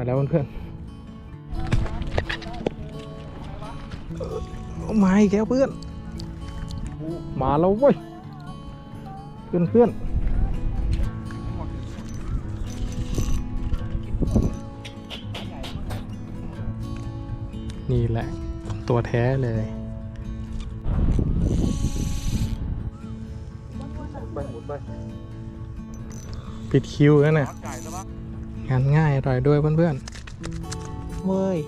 มาแล้วเพื่อนๆมาอีกแล้วเพื่อน มาแล้วเว้ย เพื่อนเพื่อนนี่แหละ ตัวแท้เลยไปหมุนไปปิดคิวแล้วเนี่ยจ่ายซะบ้า งงานง่ายอร่อยด้วยเพื่อนๆเว้ย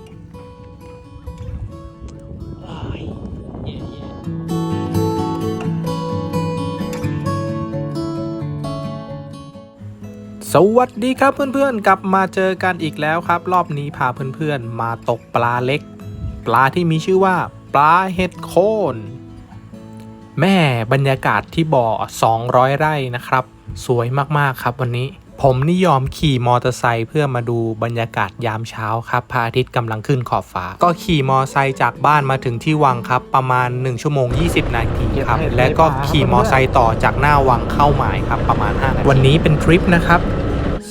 สวัสดีครับเพื่อนๆ กลับมาเจอกันอีกแล้วครับ รอบนี้พาเพื่อนๆ มาตกปลาเล็ก ปลาที่มีชื่อว่า ปลาเห็ดโคนแม่บรรยากาศที่บ่อ 200 ไร่นะครับ สวยมากๆครับวันนี้ ผมนิยอมขี่มอเตอร์ไซค์เพื่อมาดูบรรยากาศยามเช้าครับพระอาทิตย์กำลังขึ้นขอบฟ้า ก็ขี่มอเตอร์ไซค์จากบ้านมาถึงที่วังครับ ประมาณ 1 ชั่วโมง 20 นาทีครับ และก็ขี่มอเตอร์ไซค์ต่อจากหน้าวังเข้าหมายครับประมาณ 5 นาที วันนี้เป็นทริปนะครับ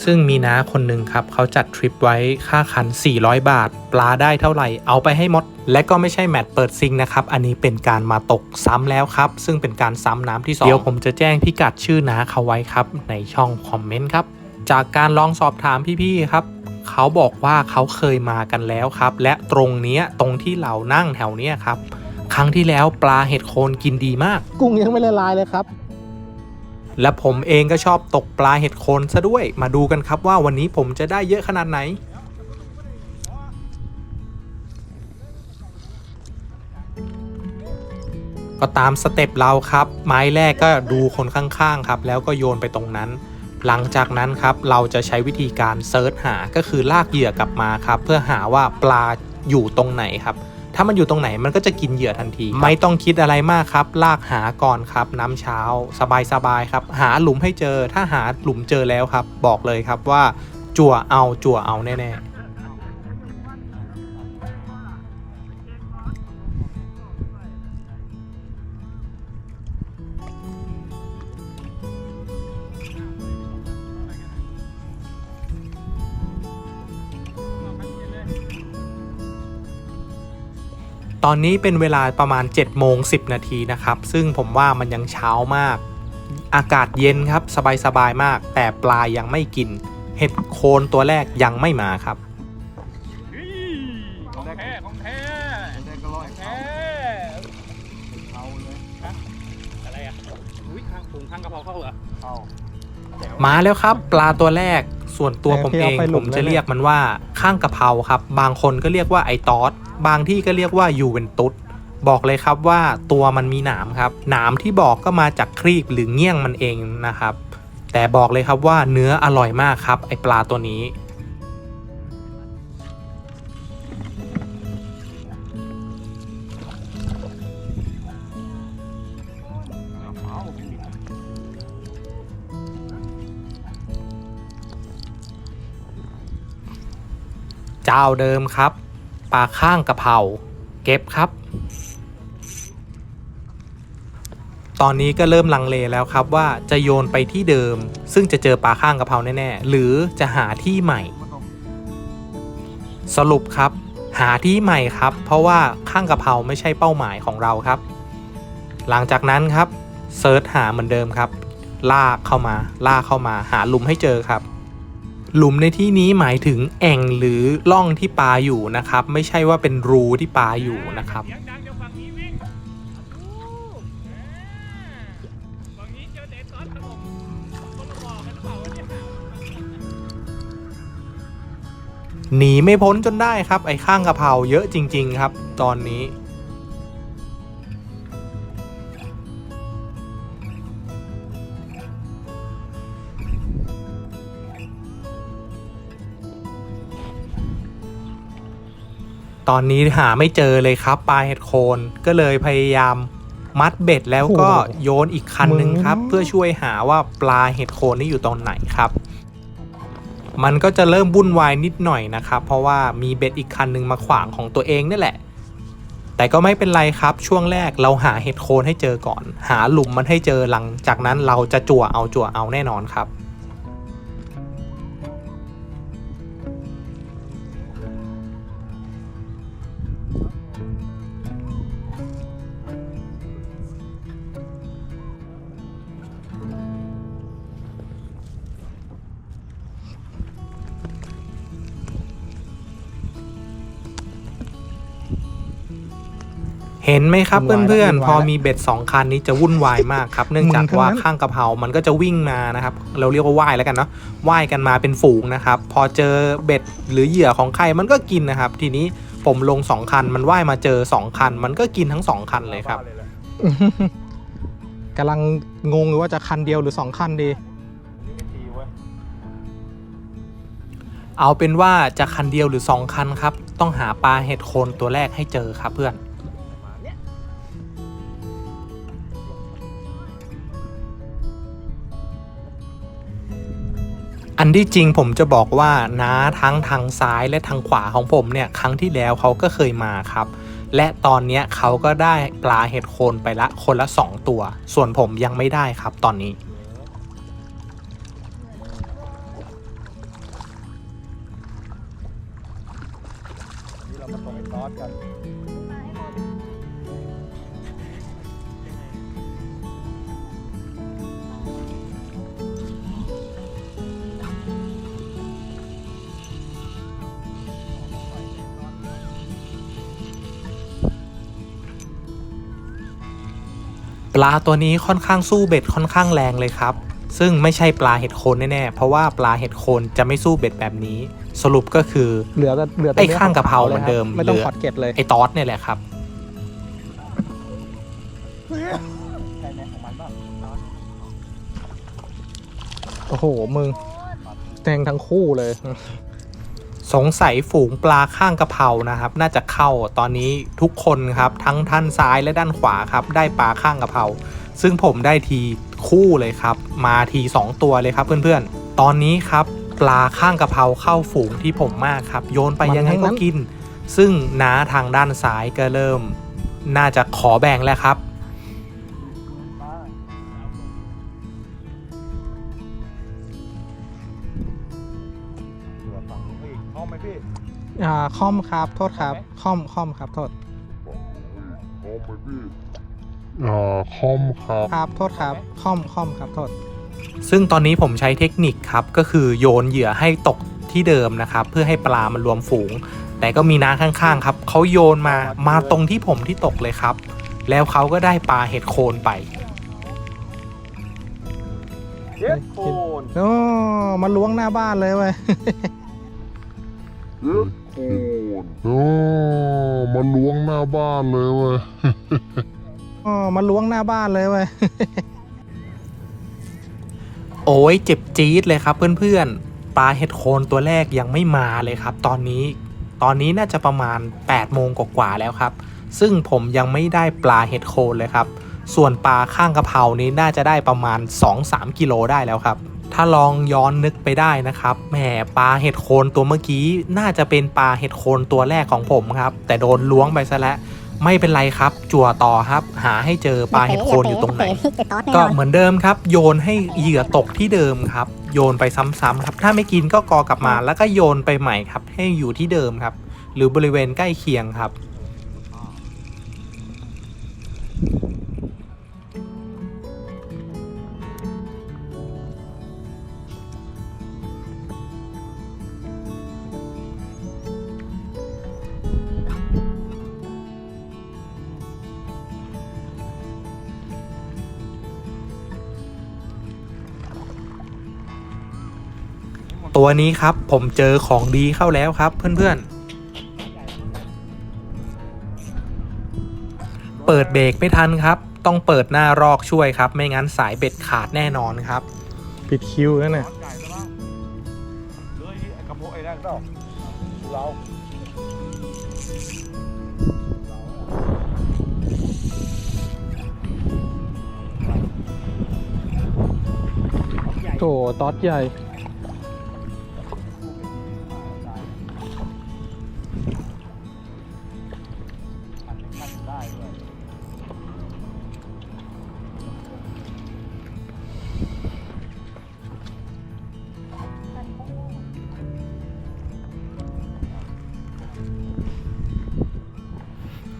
ซึ่งมีน้าคนหนึ่งครับเขาจัดทริปไว้ค่าคัน 400 บาท ปลาได้เท่าไหร่เอาไปให้หมด และก็ไม่ใช่แมตช์เปิดซิงนะครับ อันนี้เป็นการมาตกซ้ำแล้วครับ ซึ่งเป็นการซ้ำน้ำที่สองเดี๋ยวผมจะแจ้งพิกัดชื่อน้าเขาไว้ครับ ในช่องคอมเมนต์ครับ จากการลองสอบถามพี่ๆครับ เขาบอกว่าเขาเคยมากันแล้วครับ และตรงเนี้ยตรงที่เรานั่งแถวเนี้ยครับ ครั้งที่แล้วปลาเห็ดโคนกินดีมาก กุ้งยังไม่ละลายเลยครับ และผมเองก็ชอบตกปลาเห็ดโคนซะด้วย มาดูกันครับว่าวันนี้ผมจะได้เยอะขนาดไหนก็ตามสเต็ปเราครับ ไม้แรกก็ดูคนข้างๆครับ แล้วก็โยนไปตรงนั้น หลังจากนั้นครับเราจะใช้วิธีการเซิร์ชหาก็คือลากเหยื่อกลับมาครับเพื่อหาว่าปลาอยู่ตรงไหนครับถ้ามันอยู่ตรงไหนมันก็จะกินเหยื่อทันที ไม่ต้องคิดอะไรมากครับ ลากหาก่อนครับ น้ำเช้า สบายๆครับ หาหลุมให้เจอ ถ้าหาหลุมเจอแล้วครับ บอกเลยครับว่า จั่วเอาจั่วเอาแน่ๆ ตอนนี้เป็นเวลาประมาณ7โมง10 นาทีนะครับ ซึ่งผมว่ามันยังเช้ามาก อากาศเย็นครับสบายๆมาก แต่ปลายังไม่กิน เห็ดโคนตัวแรกยังไม่มาครับของแท้ของแท้ของแท้ก็ร้อยแท้เอาเลยฮะอะไรอะอุ้ยข้างถุงข้างกระเพราเข้าเหรอเข้ามาแล้วครับ ปลาตัวแรกส่วนตัวผมเองเอาไปหลุผมมจะแล้วเนี่ยเรียกมันว่าข้างกะเพราครับ บางคนก็เรียกว่าไอตอส บางที่ก็เรียกว่ายูเวนตุสบอกเลยครับว่าตัวมันมีหนามครับหนามที่บอกก็มาจากครีบหรือเงี้ยงมันเองนะครับ แต่บอกเลยครับว่าเนื้ออร่อยมากครับไอปลาตัวนี้เอาเจ้าเดิมครับ ปลาข้างกะเพราเก็บครับ ตอนนี้ก็เริ่มลังเลแล้วครับว่าจะโยนไปที่เดิม ซึ่งจะเจอปลาข้างกะเพราแน่ๆหรือจะหาที่ใหม่ สรุปครับ หาที่ใหม่ครับ เพราะว่าข้างกะเพราไม่ใช่เป้าหมายของเราครับ หลังจากนั้นครับเซิร์ชหาเหมือนเดิมครับ ลากเข้ามา ลากเข้ามาหาหลุมให้เจอครับ หลุมในที่นี้หมายถึงแอ่งหรือล่องที่ปลาอยู่นะครับ ไม่ใช่ว่าเป็นรูที่ปลาอยู่นะครับหรือเปล่าว่าเนี่ยหนีไม่พ้นจนได้ครับ ไอ้ข้างกะเพราเยอะจริง ๆ ครับ ตอนนี้ ตอนนี้หาไม่เจอเลยครับปลาเห็ดโคนก็เลยพยายามมัดเบ็ดแล้วก็โอ้โหโยนอีกคันหนึ่งครับมึงเพื่อช่วยหาว่าปลาเห็ดโคนนี่อยู่ตรงไหนครับ มันก็จะเริ่มวุ่นวายนิดหน่อยนะครับ เพราะว่ามีเบ็ดอีกคันหนึ่งมาขวางของตัวเองนี่แหละ แต่ก็ไม่เป็นไรครับช่วงแรกเราหาเห็ดโคนให้เจอก่อน หาหลุมมันให้เจอหลังจากนั้นเราจะจั่วเอาจั่วเอาแน่นอนครับ เห็นไหมครับวุ่นวายเพื่อนแล้วๆพอวุ่นวายแล้วมีเบ็ดสองคันนี้จะวุ่นวายมากครับ เนื่องจากมึงทั้งว่านั้นข้างกะเพรา มันก็จะวิ่งมานะครับ เราเรียกว่าว่ายแล้วกันเนาะว่ายกันมาเป็นฝูงนะครับ พอเจอเบ็ดหรือเหยื่อของใครมันก็กินนะครับ ทีนี้ผมลงสองคันมันว่ายมาเจอสองคัน มันก็กินทั้งสองคันเลยครับกำลังงงอยู่ว่าจะคันเดียวหรือสองคันดี เอาเป็นว่าจะคันเดียวหรือสองคันครับ ต้องหาปลาเห็ดโคนตัวแรกให้เจอครับเพื่อน ที่จริงผมจะบอกว่าน้าทั้งทางซ้ายและทางขวาของผมเนี่ยครั้งที่แล้วเขาก็เคยมาครับ และตอนนี้เขาก็ได้ปลาเห็ดโคนไปละคนละ 2 ตัว ส่วนผมยังไม่ได้ครับตอนนี้ ลาตัวนี้ค่อนข้างสู้เบ็ดค่อนข้างแรงเลยครับ ซึ่งไม่ใช่ปลาเห็ดโคนแน่ๆ เพราะว่าปลาเห็ดโคนจะไม่สู้เบ็ดแบบนี้ สรุปก็คือเหลือแต่เหลือแต่ไอ้นื้ข้างกะเพราลยเหมือนเดิมครับไม่ต้องเหลือขอดเกล็ดเลยไอ้ตอสเนี่ยแหละครับใช่ไหมของมันบ้างโอ้โหมึงแทงทั้งคู่เลย สงสัยฝูงปลาข้างกะเพรานะครับ น่าจะเข้าตอนนี้ทุกคนครับทั้งท่านซ้ายและด้านขวาครับ ได้ปลาข้างกะเพราซึ่งผมได้ทีคู่เลยครับ มาทีสองตัวเลยครับเพื่อนๆ ตอนนี้ครับปลาข้างกะเพราเข้าฝูงที่ผมมากครับ โยนไปมันยังไงทั้งนั้ก็นกิน ซึ่งน้าทางด้านซ้ายก็เริ่ม น่าจะขอแบ่งแล้วครับ อ่าคอมครับ โทษครับ คอมคอมครับโทษอ่าคอมครับ ครับโทษครับ คอมคอมครับโทษ ซึ่งตอนนี้ผมใช้เทคนิคครับ ก็คือโยนเหยื่อให้ตกที่เดิมนะครับ เพื่อให้ปลามันรวมฝูง แต่ก็มีน้าข้างๆครับ เขาโยนมา มาตรงที่ผมที่ตกเลยครับ แล้วเขาก็ได้ปลาเห็ดโคนไปเย็ดโคนโอ้มาล้วงหน้าบ้านเลยเว้ยโอ้มาล้วงหน้าบ้านเลยเว้ยอ๋อมาล้วงหน้าบ้านเลยเว้ยโอ้ยเจ็บจี๊ดเลยครับเพื่อนๆปลาเห็ดโคนตัวแรกยังไม่มาเลยครับ ตอนนี้ ตอนนี้น่าจะประมาณ8โมงกว่าๆแล้วครับ ซึ่งผมยังไม่ได้ปลาเห็ดโคนเลยครับ ส่วนปลาข้างกะเพรานี้น่าจะได้ประมาณ 2-3 กิโลได้แล้วครับ ถ้าลองย้อนนึกไปได้นะครับแหมปลาเห็ดโคนตัวเมื่อกี้ น่าจะเป็นปลาเห็ดโคนตัวแรกของผมครับ แต่โดนล้วงไปซะแล้วไม่เป็นไรครับ จั่วต่อครับ หาให้เจอปลาเห็ดโคนอยู่ตรงไหน ก็เหมือนเดิมครับ โยนให้เหยื่อตกที่เดิมครับ โยนไปซ้ำๆครับ ถ้าไม่กินก็กอกลับมา แล้วก็โยนไปใหม่ครับ ให้อยู่ที่เดิมครับ หรือบริเวณใกล้เคียงครับ ตัวนี้ครับผมเจอของดีเข้าแล้วครับเพื่อนๆ เปิดเบรกไม่ทันครับ ต้องเปิดหน้ารอกช่วยครับ ไม่งั้นสายเบ็ดขาดแน่นอนครับ ปิดคิวแล้วเนี่ยซอสใหญ่ซะบ้างเลยไอ้กระโปงไอ้นั่นเปล่าเราโถตอดใหญ่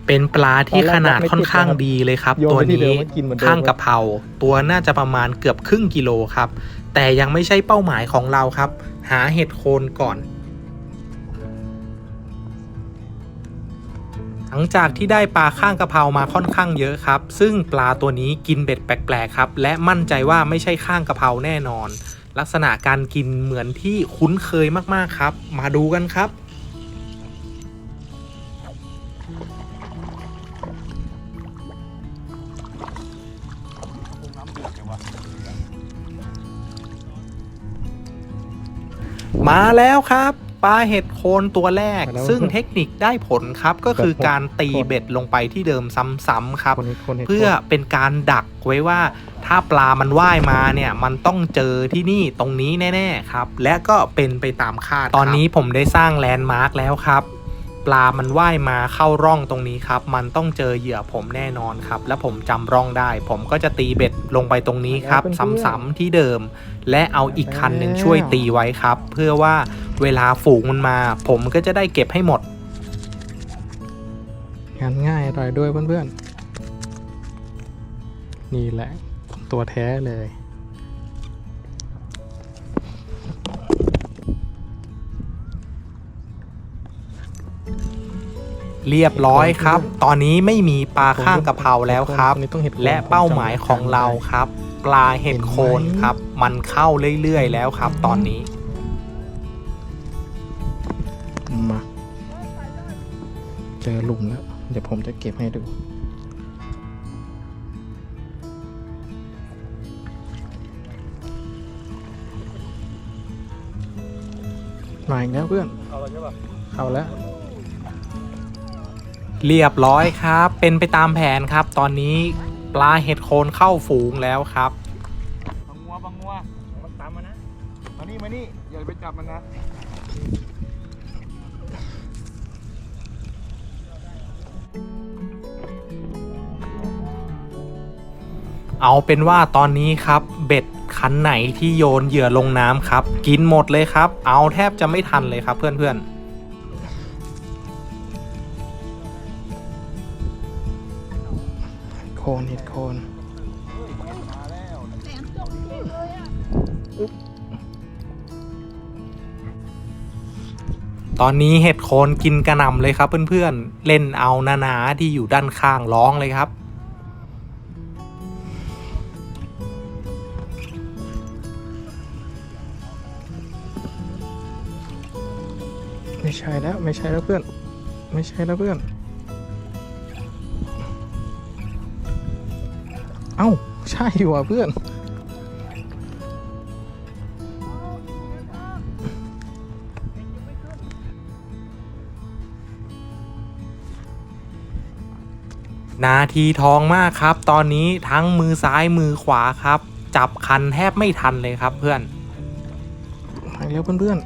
เป็นปลาที่ขนาดค่อนข้างดีเลยครับโยนตัวไปที่เดินี้มก็กินเหมือนเดิมข้างกะเพราตัวน่าจะประมาณเกือบครึ่งกิโลครับ แต่ยังไม่ใช่เป้าหมายของเราครับ หาเห็ดโคนก่อน หลังจากที่ได้ปลาข้างกะเพรามาค่อนข้างเยอะครับ ซึ่งปลาตัวนี้กินเบ็ดแปลกๆครับ และมั่นใจว่าไม่ใช่ข้างกะเพราแน่นอน ลักษณะการกินเหมือนที่คุ้นเคยมากๆครับ มาดูกันครับ มาแล้วครับปลาเห็ดโคนตัวแรกมาแล้วซึ่งเทคนิคได้ผลครับก็คือการตีโคนเบ็ดลงไปที่เดิมซ้ำๆครับคนนี้คนนี้เพื่อเป็นการดักไว้ว่าถ้าปลามันว่ายมาเนี่ยมันต้องเจอที่นี่ตรงนี้แน่ ๆ ครับ และก็เป็นไปตามคาดตอนนี้ผมได้สร้างแลนด์มาร์กแล้วครับป ลามันว่ายมาเข้าร่องตรงนี้ครับ มันต้องเจอเหยื่อผมแน่นอนครับ และผมจำร่องได้ ผมก็จะตีเบ็ดลงไปตรงนี้ครับ ซ้ำๆที่เดิม และเอาอีกคันหนึ่งช่วยตีไว้ครับ เพื่อว่าเวลาฝูงมันมา ผมก็จะได้เก็บให้หมดงานง่ายอร่อยด้วยเพื่อนๆนี่แหละตัวแท้เลย เรียบร้อยครับ ตอนนี้ไม่มีปลาข้างกะเพราแล้วครับคนนี้ต้องเห็ดโคนและเป้าหมายของเราครับ ปลาเห็ดโคนครับ มันเข้าเรื่อยๆ แล้วครับ ตอนนี้มาเจอหลุมแล้ว เดี๋ยวผมจะเก็บให้ดูมาอีกแล้วเพื่อนเอาแล้วใช่ป่ะเข้าแล้ว เรียบร้อยครับ เป็นไปตามแผนครับ ตอนนี้ปลาเห็ดโคนเข้าฝูงแล้วครับบังงัวบังงัวมันตามมานะ มานี่ มานี่ อย่าไปจับมันนะเอาเป็นว่าตอนนี้ครับ เบ็ดคันไหนที่โยนเหยื่อลงน้ำครับ กินหมดเลยครับ เอาแทบจะไม่ทันเลยครับเพื่อนๆ เห็ดโคนตอนนี้เห็ดโคนกินกระหน่ำเลยครับเพื่อนๆ เล่นเอานานาที่อยู่ด้านข้างร้องเลยครับ ไม่ใช่แล้วไม่ใช่แล้วเพื่อน ไม่ใช่แล้วเพื่อน เอ้า ใช่ว่ะเพื่อน นาทีทองมากครับ ตอนนี้ทั้งมือซ้ายมือขวาครับ จับคันแทบไม่ทันเลยครับเพื่อนมาแล้วเพื่อน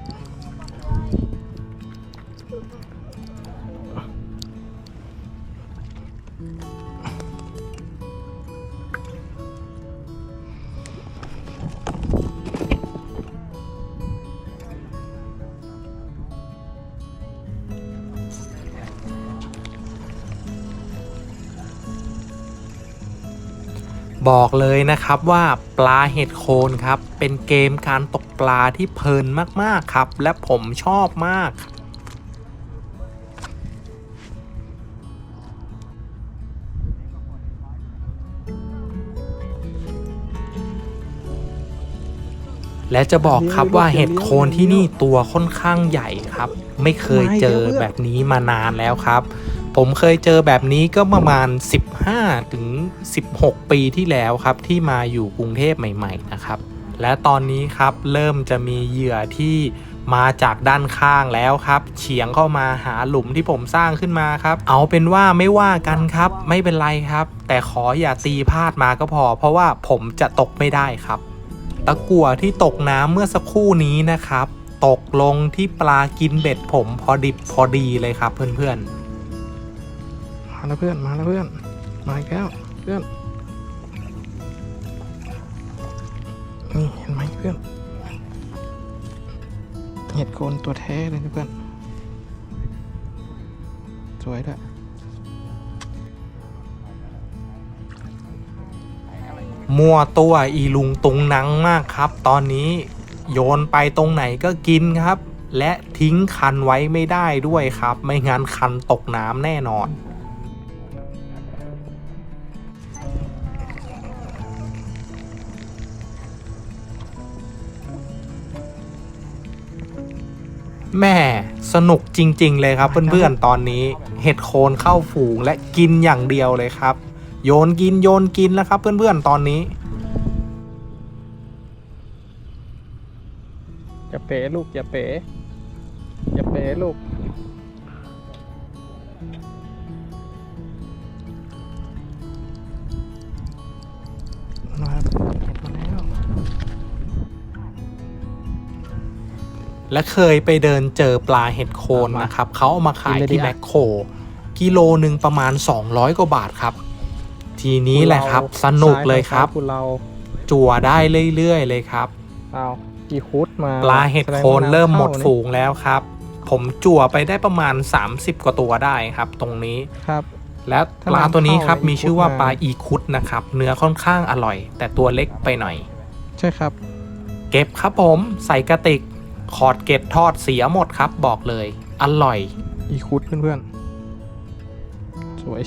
บอกเลยนะครับว่าปลาเห็ดโคนครับ เป็นเกมการตกปลาที่เพลินมากๆครับ และผมชอบมากและจะบอกครับว่าเห็ดโคนที่นี่ตัวค่อนข้างใหญ่ครับ ไม่เคยเจอแบบนี้มานานแล้วครับ ผมเคยเจอแบบนี้ก็ประมาณ 15 ถึง 16 ปีที่แล้วครับ ที่มาอยู่กรุงเทพใหม่ ๆ นะครับ และตอนนี้ครับเริ่มจะมีเหยื่อที่มาจากด้านข้างแล้วครับ เฉียงเข้ามาหาหลุมที่ผมสร้างขึ้นมาครับ เอาเป็นว่าไม่ว่ากันครับ ไม่เป็นไรครับ แต่ขออย่าตีพลาดมาก็พอ เพราะว่าผมจะตกไม่ได้ครับ ตะกั่วที่ตกน้ำเมื่อสักครู่นี้นะครับ ตกลงที่ปลากินเบ็ดผมพอดิบพอดีเลยครับเพื่อนๆ แล้วเพื่อน มาแล้วเพื่อน มาอีกแล้วเพื่อน นี่เห็นไหมเพื่อน เห็ดโคนตัวแท้เลยนะเพื่อน สวยด้วยมัวตัวอีลุงตุงนังมากครับ ตอนนี้โยนไปตรงไหนก็กินครับ และทิ้งคันไว้ไม่ได้ด้วยครับ ไม่งั้นคันตกน้ำแน่นอน แม่สนุกจริง ๆ เลยครับเพื่อนๆตอนนี้เห็ดโคนเข้าฝูงและกินอย่างเดียวเลยครับ โยนกินโยนกินแล้วครับ เพื่อนๆตอนนี้ อย่าเป๋ลูกอย่าเป๋อย่าเป๋ลูกมาเห็ด และเคยไปเดินเจอปลาเห็ดโคนนะครับเขาเอามาขายที่แมคโคร กิโลหนึ่งประมาณ 200 กว่าบาทครับ ทีนี้แหละครับ สนุกเลยครับคุณเราจั่วได้เรื่อยๆเลยครับเอากี่คุดมาปลาเห็ดโคนเริ่มหมดฝูงแล้วครับ ผมจั่วไปได้ประมาณ 30 กว่าตัวได้ครับ ตรงนี้ครับและถ้าปลาตัวนี้ครับน้ำเข้ามีชื่อว่าอีคุดมาปลาอีคุดนะครับ เนื้อค่อนข้างอร่อย แต่ตัวเล็กไปหน่อย ใช่ครับ เก็บครับผมใส่กระติก ขอดเกล็ดทอดเสียหมดครับบอกเลย อร่อย อีคุดเพื่อนๆ สวย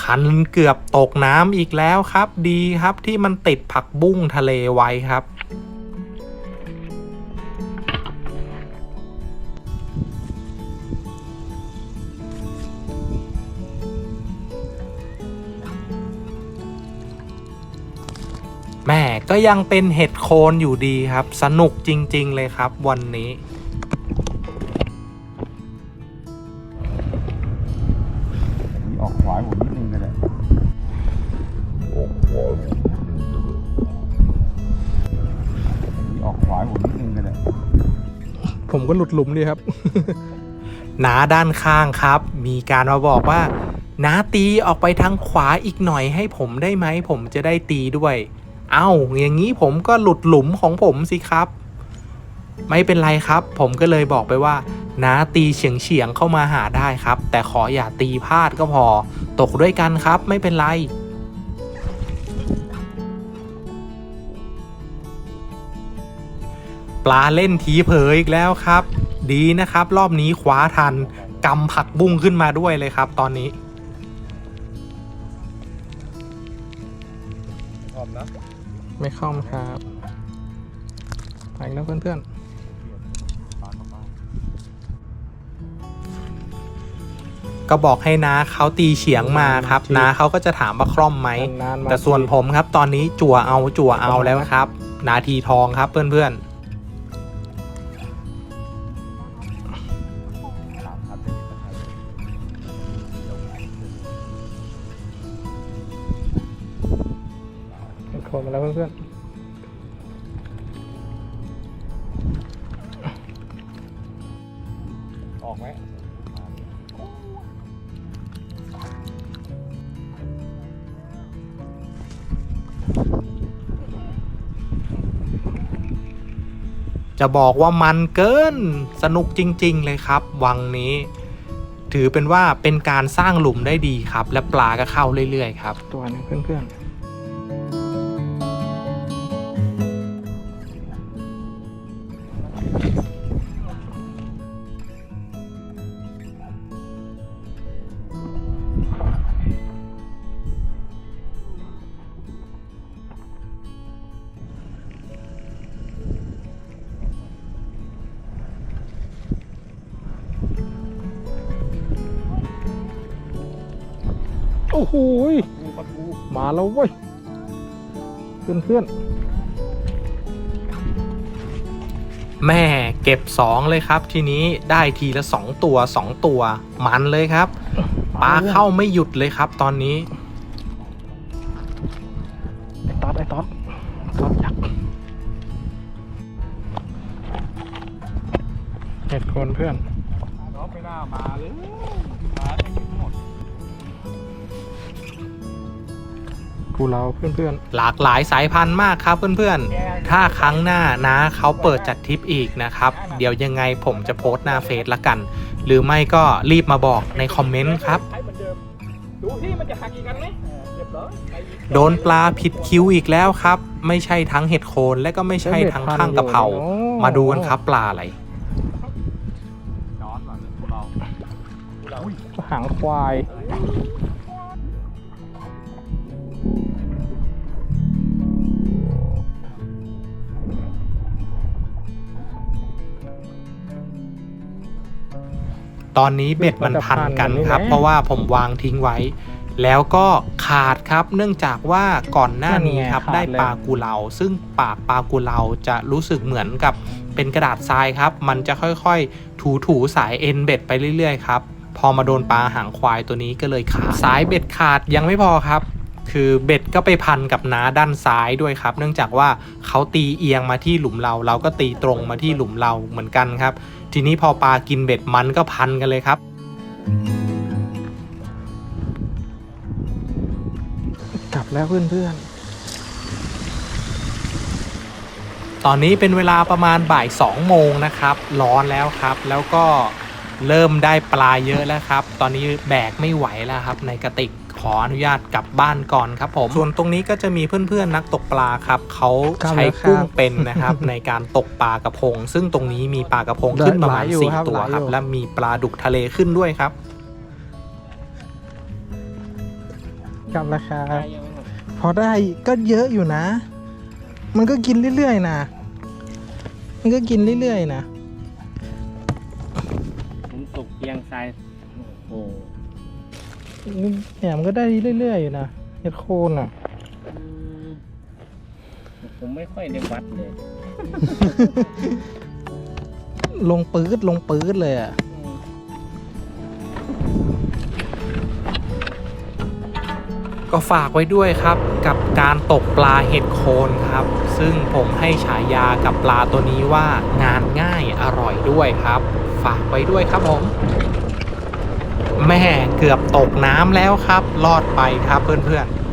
คันเกือบตกน้ำอีกแล้วครับ ดีครับที่มันติดผักบุ้งทะเลไว้ครับ ก็ยังเป็นเห็ดโคนอยู่ดีครับ สนุกจริง ๆ เลยครับวันนี้ออกขวาผมนิดนึงก็ได้ออกขวาผมนิดนึงก็ได้ออกขวาผมนิดนึงก็ได้ผมก็หลุดหลุมดีครับน้าด้านข้างครับ มีการมาบอกว่าน้าตีออกไปทางขวาอีกหน่อยให้ผมได้ไหม ผมจะได้ตีด้วย เอ้าอย่างนี้ผมก็หลุดหลุมของผมสิครับ ไม่เป็นไรครับ ผมก็เลยบอกไปว่าน้าตีเฉียงเฉียงเข้ามาหาได้ครับ แต่ขออย่าตีพลาดก็พอ ตกด้วยกันครับ ไม่เป็นไรปลาเล่นทีเผยอีกแล้วครับ ดีนะครับ รอบนี้คว้าทันกำผักบุ้งขึ้นมาด้วยเลยครับ ตอนนี้ ไม่เข้ามาครับไปแล้วเพื่อนก็บอกให้น้าเขาตีเฉียงมาครับน้าเขาก็จะถามว่าคล่อมไหมๆนานๆมาแต่ส่วนทีผมครับ ตอนนี้จั่วเอาจั่วเอาแล้วครับ นาทีทองครับเพื่อนเห็ดโคนมาแล้วเพื่อนออกไหมๆจะบอกว่ามันเกินสนุกจริง ๆ เลยครับ วังนี้ ถือเป็นว่าเป็นการสร้างหลุมได้ดีครับ และปลาก็เข้าเรื่อย ๆ ครับๆตัวหนึงเพื่อน ๆ อ้โหยปูปลาทูมาแล้วเว้ยเพื่อนแม่เก็บ 2 เลยครับ ทีนี้ได้ทีละ 2 ตัว 2 ตัว มันเลยครับๆปลาเข้าไม่หยุดเลยครับ ตอนนี้ไอ้ต๊อดไอ้ต๊อดต๊อดยักษ์เห็ดโคนเพื่อนน้องไม่น่ามาเลยมา กินหมดกูเราเพื่อนหลากหลายสายพันธุ์มากครับเพื่อนๆ ถ้าครั้งหน้านะเขาเปิดจัดทริปอีกนะครับ เดี๋ยวยังไงผมจะโพสต์หน้าเฟซละกัน หรือไม่ก็รีบมาบอกในคอมเมนต์ครับใช้เหมือนเดิมดูที่มันจะหักอีกกันไหมเรียบร้อยไปอีกโดนปลาผิดคิวอีกแล้วครับ ไม่ใช่ทั้งเห็ดโคนและก็ไม่ๆใช่ทั้งข้างกะเพราโอ้มาดูกันครับปลาอะไรย้อนมาเลยพวกเราพวกเราหางควาย ตอนนี้เบ็ดมันพันกันครับ เพราะว่าผมวางทิ้งไว้ แล้วก็ขาดครับ เนื่องจากว่าก่อนหน้านี้ครับได้ปลากุเลาซึ่งปากปลากุเลาจะรู้สึกเหมือนกับเป็นกระดาษทรายครับ มันจะค่อยๆ ถูถูๆสายเอ็นเบ็ดไปเรื่อยๆครับ พอมาโดนปลาหางควายตัวนี้ก็เลยขาด สายเบ็ดขาดยังไม่พอครับ คือเบ็ดก็ไปพันกับน้าด้านซ้ายด้วยครับ เนื่องจากว่าเขาตีเอียงมาที่หลุมเรา เราก็ตีตรงมาที่หลุมเราเหมือนกันครับ ทีนี้พอปลากินเบ็ดมันก็พันกันเลยครับ กลับแล้วเพื่อนๆ ตอนนี้เป็นเวลาประมาณบ่าย2โมงนะครับ ร้อนแล้วครับ แล้วก็เริ่มได้ปลาเยอะแล้วครับ ตอนนี้แบกไม่ไหวแล้วครับในกระติก ออนุญาตกลับบ้านก่อนครับผม ส่วนตรงนี้ก็จะมีเพื่อนๆนักตกปลาครับเขาใช้กุ้งเป็นนะครับ ในการตกปลากระพง ซึ่งตรงนี้มีปลากระพงขึ้นประมาณ4ตัวครับ และมีปลาดุกทะเลขึ้นด้วยครับๆกลับแล้วครับพอได้ก็เยอะอยู่นะ มันก็กินเรื่อยๆนะมันก็กินเรื่อยๆนะผมตกเอียงทรายโอ้โห เนี่ยมันก็ได้เรื่อยๆอยู่นะเห็ดโคนอะ ผมไม่ค่อยได้วัดเลยลงปื๊ดลงปื๊ดเลยอะก็ฝากไว้ด้วยครับกับการตกปลาเห็ดโคนครับ ซึ่งผมให้ฉายากับปลาตัวนี้ว่างานง่ายอร่อยด้วยครับ ฝากไว้ด้วยครับผม แม่เกือบตกน้ำแล้วครับ รอดไปครับเพื่อนๆ